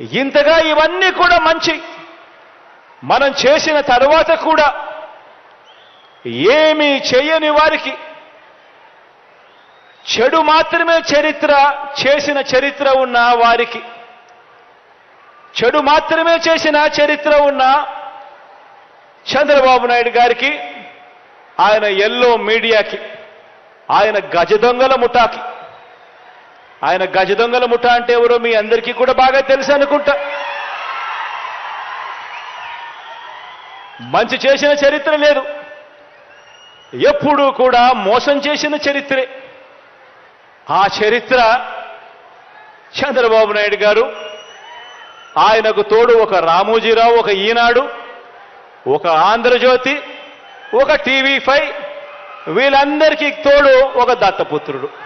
ఇంతగా ఇవన్నీ కూడా మంచి. మనం చేసిన తర్వాత కూడా ఏమీ చేయని వారికి చెడు మాత్రమే చరిత్ర చేసిన చరిత్ర ఉన్న వారికి. చెడు మాత్రమే చేసిన చరిత్ర ఉన్న చంద్రబాబు నాయుడు గారికి ఆయన ఎల్లో మీడియాకి ఆయన గజ దొంగల ముఠాకి ఆయన గజ దొంగల ముఠా అంటే ఎవరో మీ అందరికీ కూడా బాగా తెలుసు అనుకుంటా. మంచి చేసిన చరిత్ర లేదు. ఎప్పుడూ కూడా మోసం చేసిన చరిత్రే. ఆ చరిత్ర చంద్రబాబు నాయుడు గారు ఆయనకు తోడు ఒక రామోజీరావు ఒక ఈనాడు ఒక ఆంధ్రజ్యోతి ఒక టీవీ ఫైవ్ వీళ్ళందరికీ తోడు ఒక దత్తపుత్రుడు.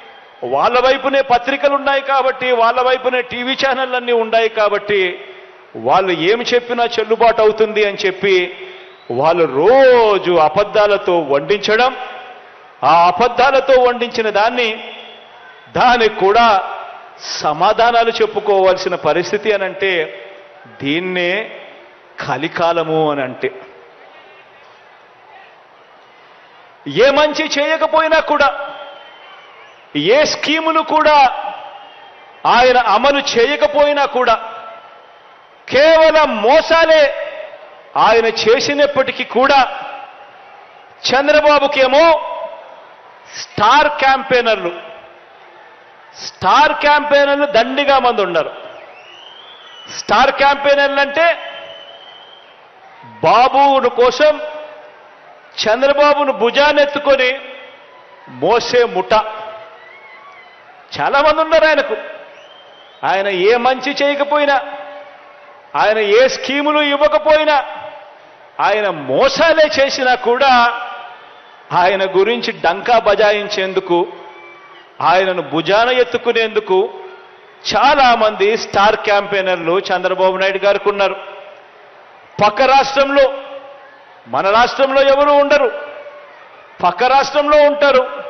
వాళ్ళ వైపునే పత్రికలు ఉన్నాయి కాబట్టి వాళ్ళ వైపునే టీవీ ఛానళ్ళన్నీ ఉన్నాయి కాబట్టి వాళ్ళు ఏమి చెప్పినా చెల్లుబాటు అవుతుంది అని చెప్పి వాళ్ళు రోజు అబద్ధాలతో వండించడం ఆ అబద్ధాలతో వండించిన దాన్ని దానికి కూడా సమాధానాలు చెప్పుకోవాల్సిన పరిస్థితి అని అంటే దీన్నే కలికాలము అని అంటే. ఏ మంచి చేయకపోయినా కూడా ఏ స్కీమును కూడా ఆయన అమలు చేయకపోయినా కూడా కేవలం మోసాలే ఆయన చేసినప్పటికీ కూడా చంద్రబాబుకేమో స్టార్ క్యాంపెయినర్లు స్టార్ క్యాంపెయినర్లు దండిగా మంది ఉన్నారు. స్టార్ క్యాంపెయినర్లు అంటే బాబును కోసం చంద్రబాబును భుజానెత్తుకొని మోసే ముఠ. చాలా మంది ఉన్నారు ఆయనకు. ఆయన ఏ మంచి చేయకపోయినా ఆయన ఏ స్కీములు ఇవ్వకపోయినా ఆయన మోసాలే చేసినా కూడా ఆయన గురించి డంకా బజాయించేందుకు ఆయనను భుజాన ఎత్తుకునేందుకు చాలామంది స్టార్ క్యాంపెయినర్లు చంద్రబాబు నాయుడు గారికి ఉన్నారు. పక్క రాష్ట్రంలో మన రాష్ట్రంలో ఎవరు ఉండరు. పక్క రాష్ట్రంలో ఉంటారు.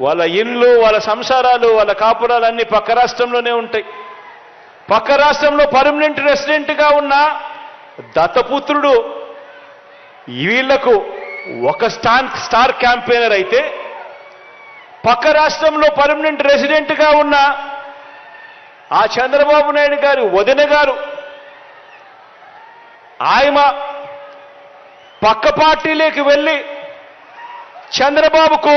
వాళ్ళ ఇళ్ళు వాళ్ళ సంసారాలు వాళ్ళ కాపురాలు అన్ని పక్క రాష్ట్రంలోనే ఉంటాయి. పక్క రాష్ట్రంలో పర్మనెంట్ రెసిడెంట్గా ఉన్న దత్తపుత్రుడు వీళ్ళకు ఒక స్టాన్ స్టార్ క్యాంపెయినర్ అయితే పక్క రాష్ట్రంలో పర్మనెంట్ రెసిడెంట్గా ఉన్న ఆ చంద్రబాబు నాయుడు గారు వదిన గారు ఆయమ పక్క పార్టీలోకి వెళ్ళి చంద్రబాబుకు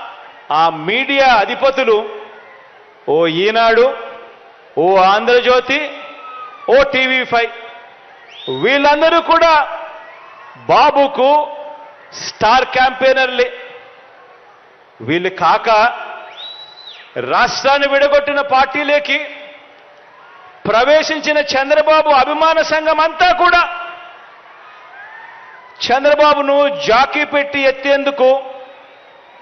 ఆ మీడియా అధిపతులు ఓ ఈనాడు ఓ ఆంధ్రజ్యోతి ఓ టీవీ ఫైవ్ వీళ్ళందరూ కూడా బాబుకు స్టార్ క్యాంపెయినర్లే. వీళ్ళు కాక రాష్ట్రాన్ని విడగొట్టిన పార్టీలేకి ప్రవేశించిన చంద్రబాబు అభిమాన సంఘం అంతా కూడా చంద్రబాబును జాకీ పెట్టి ఎత్తేందుకు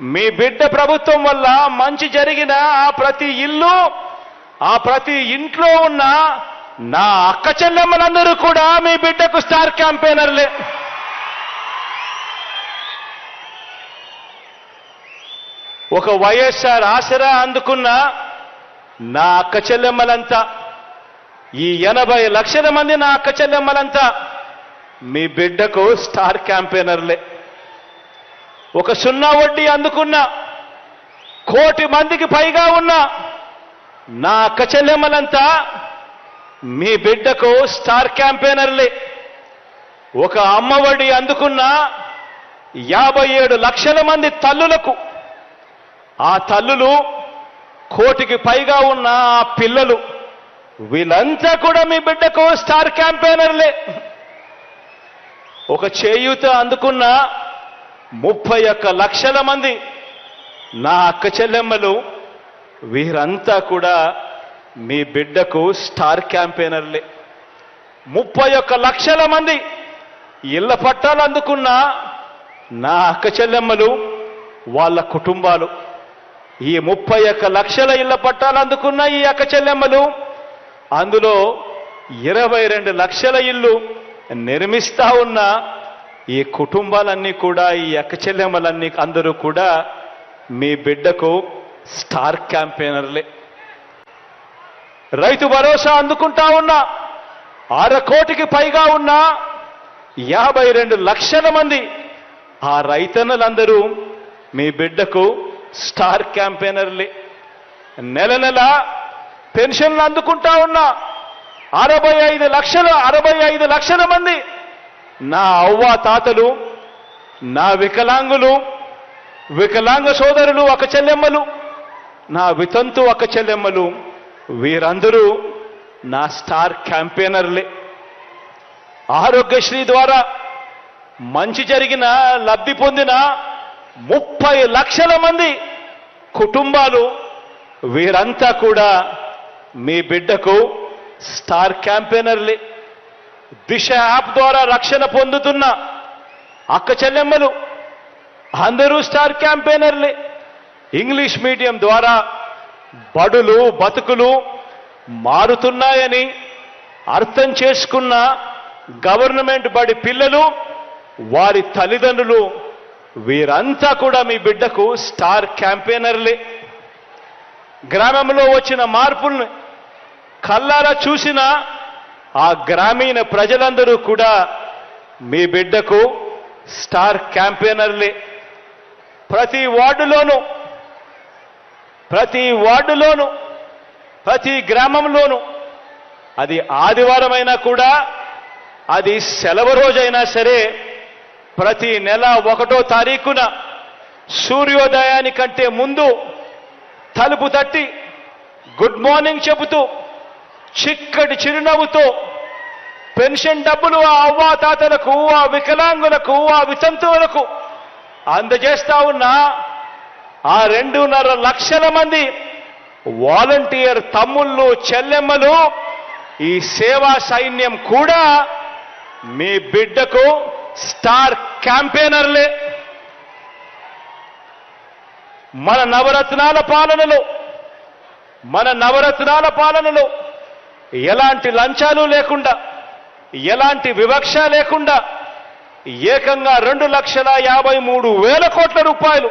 మీ బిడ్డ ప్రభుత్వం వల్ల మంచి జరిగిన ఆ ప్రతి ఇల్లు ఆ ప్రతి ఇంట్లో ఉన్న నా అక్క చెల్లెమ్మలందరూ కూడా మీ బిడ్డకు స్టార్ క్యాంపెయినర్లే. ఒక వైఎస్ఆర్ ఆసరా అందుకున్న నా అక్క చెల్లెమ్మలంతా ఈ ఎనభై లక్షల మంది నా అక్క చెల్లెమ్మలంతా మీ బిడ్డకు స్టార్ క్యాంపెయినర్లే. ఒక సున్నా వడ్డీ అందుకున్న కోటి మందికి పైగా ఉన్న నా అక్క చెల్లెమ్మలంతా మీ బిడ్డకు స్టార్ క్యాంపెయినర్లే. ఒక అమ్మఒడి అందుకున్న యాభై ఏడు లక్షల మంది తల్లులకు ఆ తల్లులు కోటికి పైగా ఉన్న ఆ పిల్లలు వీళ్ళంతా కూడా మీ బిడ్డకు స్టార్ క్యాంపెయినర్లే. ఒక చేయూత అందుకున్న ముప్పై ఒక్క లక్షల మంది. నా అక్క చెల్లెమ్మలు వీరంతా కూడా మీ బిడ్డకు స్టార్ క్యాంపెయినర్లే. ముప్పై ఒక్క లక్షల మంది ఇళ్ళ పట్టాలు అందుకున్న నా అక్క చెల్లెమ్మలు వాళ్ళ కుటుంబాలు. ఈ ముప్పై ఒక్క లక్షల ఇళ్ళ పట్టాలు అందుకున్న ఈ అక్క చెల్లెమ్మలు అందులో ఇరవై రెండు లక్షల ఇల్లు నిర్మిస్తా ఉన్న ఈ కుటుంబాలన్నీ కూడా ఈ ఎక్కచెల్లెమ్మలన్నీ అందరూ కూడా మీ బిడ్డకు స్టార్ క్యాంపెయినర్లే. రైతు భరోసా అందుకుంటా ఉన్న అర కోటికి పైగా ఉన్న యాభై రెండు లక్షల మంది ఆ రైతన్నలందరూ మీ బిడ్డకు స్టార్ క్యాంపెయినర్లే. నెల నెల పెన్షన్లు అందుకుంటా ఉన్న అరవై ఐదు లక్షలు అరవై ఐదు లక్షల మంది నా అవ్వ తాతలు నా వికలాంగులు వికలాంగ సోదరులు ఒక చెల్లెమ్మలు నా వితంతు ఒక చెల్లెమ్మలు వీరందరూ నా స్టార్ క్యాంపెయినర్లే. ఆరోగ్యశ్రీ ద్వారా మంచి జరిగిన లబ్ధి పొందిన ముప్పై లక్షల మంది కుటుంబాలు వీరంతా కూడా మీ బిడ్డకు స్టార్ క్యాంపెయినర్లే. దిశ యాప్ ద్వారా రక్షణ పొందుతున్న అక్క చెల్లెమ్మలు అందరూ స్టార్ క్యాంపెయినర్లే. ఇంగ్లీష్ మీడియం ద్వారా బడులు బతుకులు మారుతున్నాయని అర్థం చేసుకున్న గవర్నమెంట్ బడి పిల్లలు వారి తల్లిదండ్రులు వీరంతా కూడా మీ బిడ్డకు స్టార్ క్యాంపెయినర్లే. గ్రామంలో వచ్చిన మార్పుల్ని కల్లారా చూసిన ఆ గ్రామీణ ప్రజలందరూ కూడా మీ బిడ్డకు స్టార్ క్యాంపెయినర్లే. ప్రతి వార్డులోనూ ప్రతి వార్డులోనూ ప్రతి గ్రామంలోనూ అది ఆదివారమైనా కూడా అది సెలవు రోజైనా సరే ప్రతి నెల ఒకటో తారీఖున సూర్యోదయానికంటే ముందు తలుపు తట్టి గుడ్ మార్నింగ్ చెబుతూ చిక్కటి చిరునవ్వుతో పెన్షన్ డబ్బులు ఆ అవ్వాతాతలకు ఆ వికలాంగులకు ఆ వితంతువులకు అందజేస్తా ఉన్న ఆ రెండున్నర లక్షల మంది వాలంటీర్ తమ్ముళ్ళు చెల్లెమ్మలు ఈ సేవా సైన్యం కూడా మీ బిడ్డకు స్టార్ క్యాంపెయినర్లే. మన నవరత్నాల పాలనలో మన నవరత్నాల పాలనలో ఎలాంటి లంచాలు లేకుండా ఎలాంటి వివక్ష లేకుండా ఏకంగా రెండు లక్షల యాభై మూడు వేల కోట్ల రూపాయలు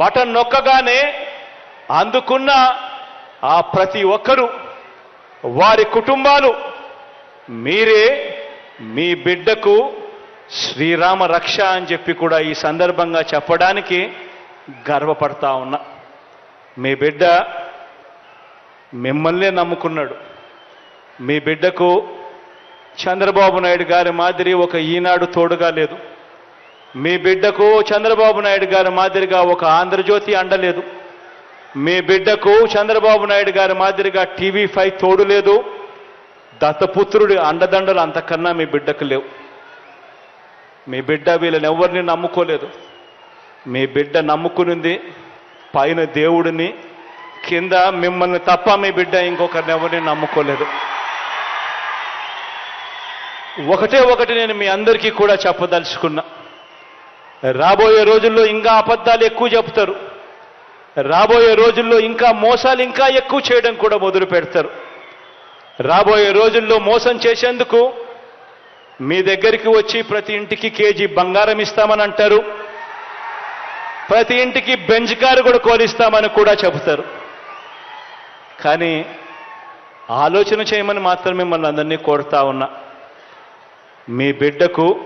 బటన్ నొక్కగానే అందుకున్న ఆ ప్రతి ఒక్కరూ వారి కుటుంబాలు మీరే మీ బిడ్డకు శ్రీరామ రక్ష అని చెప్పి కూడా ఈ సందర్భంగా చెప్పడానికి గర్వపడతా ఉన్నా. మీ బిడ్డ మిమ్మల్నే నమ్ముకున్నాడు. మీ బిడ్డకు చంద్రబాబు నాయుడు గారి మాదిరి ఒక ఈనాడు తోడుగా లేదు. మీ బిడ్డకు చంద్రబాబు నాయుడు గారి మాదిరిగా ఒక ఆంధ్రజ్యోతి అండలేదు. మీ బిడ్డకు చంద్రబాబు నాయుడు గారి మాదిరిగా టీవీ ఫైవ్ తోడు లేదు. దత్తపుత్రుడి అండదండలు అంతకన్నా మీ బిడ్డకు లేవు. మీ బిడ్డ వీళ్ళని ఎవరిని నమ్ముకోలేదు. మీ బిడ్డ నమ్ముకునింది పైన దేవుడిని కింద మిమ్మల్ని తప్ప మీ బిడ్డ ఇంకొకరిని ఎవరిని నమ్ముకోలేదు. ఒకటే ఒకటి నేను మీ అందరికీ కూడా చెప్పదలుచుకున్నా. రాబోయే రోజుల్లో ఇంకా అబద్ధాలు ఎక్కువ చెప్తారు. రాబోయే రోజుల్లో ఇంకా మోసాలు ఇంకా ఎక్కువ చేయడం కూడా మొదలు పెడతారు. రాబోయే రోజుల్లో మోసం చేసేందుకు మీ దగ్గరికి వచ్చి ప్రతి ఇంటికి కేజీ బంగారం ఇస్తామని అంటారు. ప్రతి ఇంటికి బెంచ్ కారు కూడా కోరిస్తామని కూడా చెబుతారు. కానీ ఆలోచన చేయమని మాత్రం మిమ్మల్ని అందరినీ కోరుతా ఉన్నా. మీ బిడ్డకు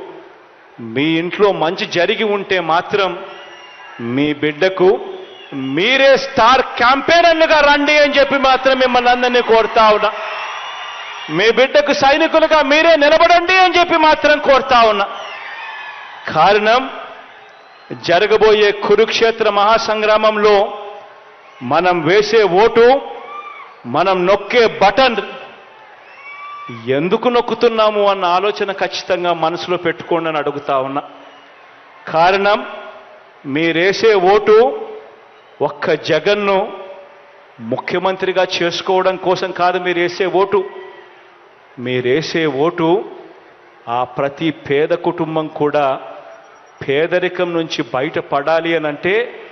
మీ ఇంట్లో మంచి జరిగి ఉంటే మాత్రం మీ బిడ్డకు మీరే స్టార్ క్యాంపెయినర్లుగా రండి అని చెప్పి మాత్రం మిమ్మల్ని అందరినీ కోరుతా ఉన్నా. మీ బిడ్డకు సైనికులుగా మీరే నిలబడండి అని చెప్పి మాత్రం కోరుతా ఉన్నా. కారణం జరగబోయే కురుక్షేత్ర మహాసంగ్రామంలో మనం వేసే ఓటు మనం నొక్కే బటన్ ఎందుకు నొక్కుతున్నాము అన్న ఆలోచన ఖచ్చితంగా మనసులో పెట్టుకోండి అని అడుగుతా ఉన్నా. కారణం మీరేసే ఓటు ఒక్క జగన్ను ముఖ్యమంత్రిగా చేసుకోవడం కోసం కాదు మీరు వేసే ఓటు. మీరేసే ఓటు ఆ ప్రతి పేద కుటుంబం కూడా పేదరికం నుంచి బయటపడాలి అని అంటే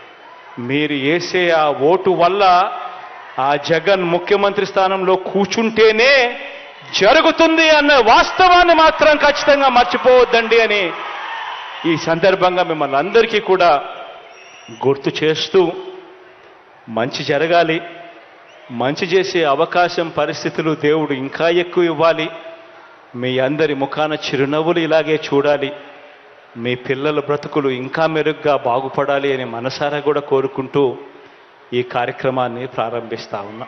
మీరు వేసే ఆ ఓటు వల్ల ఆ జగన్ ముఖ్యమంత్రి స్థానంలో కూర్చుంటేనే జరుగుతుంది అన్న వాస్తవాన్ని మాత్రం ఖచ్చితంగా మర్చిపోవద్దండి అని ఈ సందర్భంగా మిమ్మల్ని అందరికీ కూడా గుర్తు చేస్తూ మంచి జరగాలి మంచి చేసే అవకాశం పరిస్థితులు దేవుడు ఇంకా ఎక్కువ ఇవ్వాలి. మీ అందరి ముఖాన చిరునవ్వులు ఇలాగే చూడాలి. మీ పిల్లల బ్రతుకులు ఇంకా మెరుగ్గా బాగుపడాలి అని మనసారా కూడా కోరుకుంటూ ఈ కార్యక్రమాన్ని ప్రారంభిస్తా ఉన్నా.